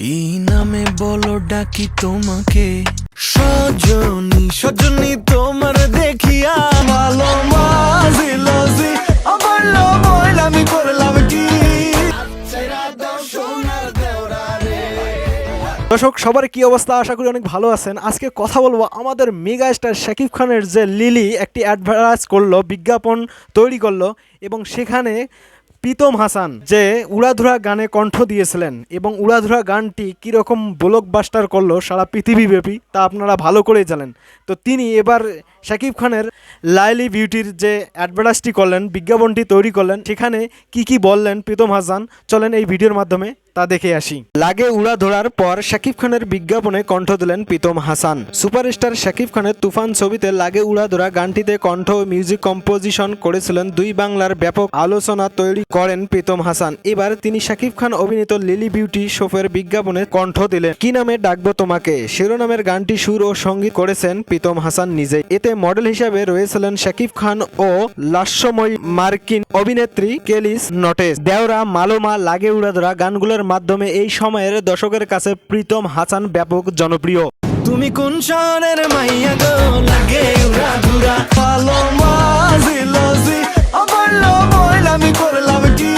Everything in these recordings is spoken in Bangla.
কি নামে বলো ডাকি তোমাকে? সজনী সজনী তোমার দেখিয়া ভালো দর্শক, সবার কি অবস্থা? আশা করি অনেক ভালো আছেন। আজকে কথা বলব আমাদের মেগা স্টার শাকিব খানের যে লিলি একটি অ্যাডভার্টাইজ করল, বিজ্ঞাপন তৈরি করল, এবং সেখানে প্রীতম হাসান, যে উড়াধুরা গানে কণ্ঠ দিয়েছিলেন এবং উড়াধুরা গানটি কীরকম ব্লকবাস্টার করল সারা পৃথিবীব্যাপী, তা আপনারা ভালো করেই জানেন। তো তিনি এবার শাকিব খানের লাইলি বিউটির যে অ্যাডভার্টাইজটি করলেন, বিজ্ঞাপনটি তৈরি করলেন, সেখানে কি কি বললেন প্রীতম হাসান, চলেন এই ভিডিওর মাধ্যমে তা দেখে আসি। লাগে উড়া ধরার পর শাকিব খানের বিজ্ঞাপনে কণ্ঠ দিলেন প্রীতম হাসান। সুপারস্টার শাকিব খানের তুফান ছবিতে লাগে উড়া ধরা গানটিতে কণ্ঠ ও মিউজিক কম্পোজিশন করেছিলেন দুই বাংলার ব্যাপক আলোচনা তৈরি করেন প্রীতম হাসান। এবার তিনি শাকিব খান অভিনীত লিলি বিউটি শোফের বিজ্ঞাপনে কণ্ঠ দিলেন। কি নামে ডাকবো তোমাকে? শিরোনামের গানটি সুর ও সংগীত করেছেন প্রীতম হাসান নিজে এতে মডেল হিসাবে রয়েছিলেন শাকিব খান ও লাস্যময়ী মার্কিন অভিনেত্রী কেলিস নটেস। দেওরা, মালোমা, লাগে উড়াধরা গানগুলোর মাধ্যমে এই সময়ের দর্শকের কাছে প্রীতম হাসান ব্যাপক জনপ্রিয়। তুমি কোন শহরের মাইয়া গো? লাগে উড়া ধুরা। ভালো মাঝিলজি আমার লবইল আমি করলাম কি?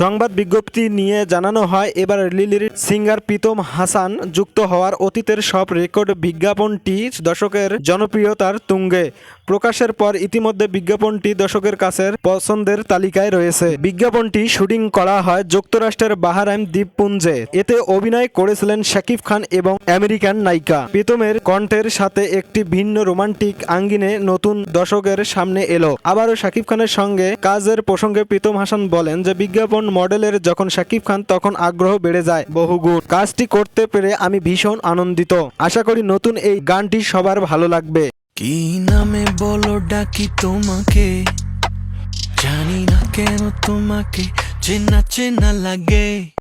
সংবাদ বিজ্ঞপ্তি নিয়ে জানানো হয় এবার লিলির সিঙ্গার প্রীতম হাসান যুক্ত হওয়ার অতীতের সব রেকর্ড বিজ্ঞাপনটি দর্শকের জনপ্রিয়তার তুঙ্গে। প্রকাশের পর ইতিমধ্যে বিজ্ঞাপনটি দর্শকের কাছে পছন্দের তালিকায় রয়েছে। বিজ্ঞাপনটি শুটিং করা হয় যুক্তরাষ্ট্রের বাহারাইম দ্বীপপুঞ্জে। এতে অভিনয় করেছিলেন শাকিব খান এবং আমেরিকান নায়িকা। প্রীতমের কণ্ঠের সাথে একটি ভিন্ন রোমান্টিক আঙ্গিনে নতুন দর্শকের সামনে এলো। আবারও শাকিব খানের সঙ্গে কাজের প্রসঙ্গে প্রীতম হাসান বলেন যে, বিজ্ঞাপন মডেলের যখন শাকিব খান, তখন আগ্রহ বেড়ে যায় বহুগুণ। কাজটি করতে পেরে আমি ভীষণ আনন্দিত। আশা করি নতুন এই গানটি সবার ভালো লাগবে। কি নামে বলো ডাকি তোমাকে? জানি না কেন তোমাকে চেনা চেনা লাগে।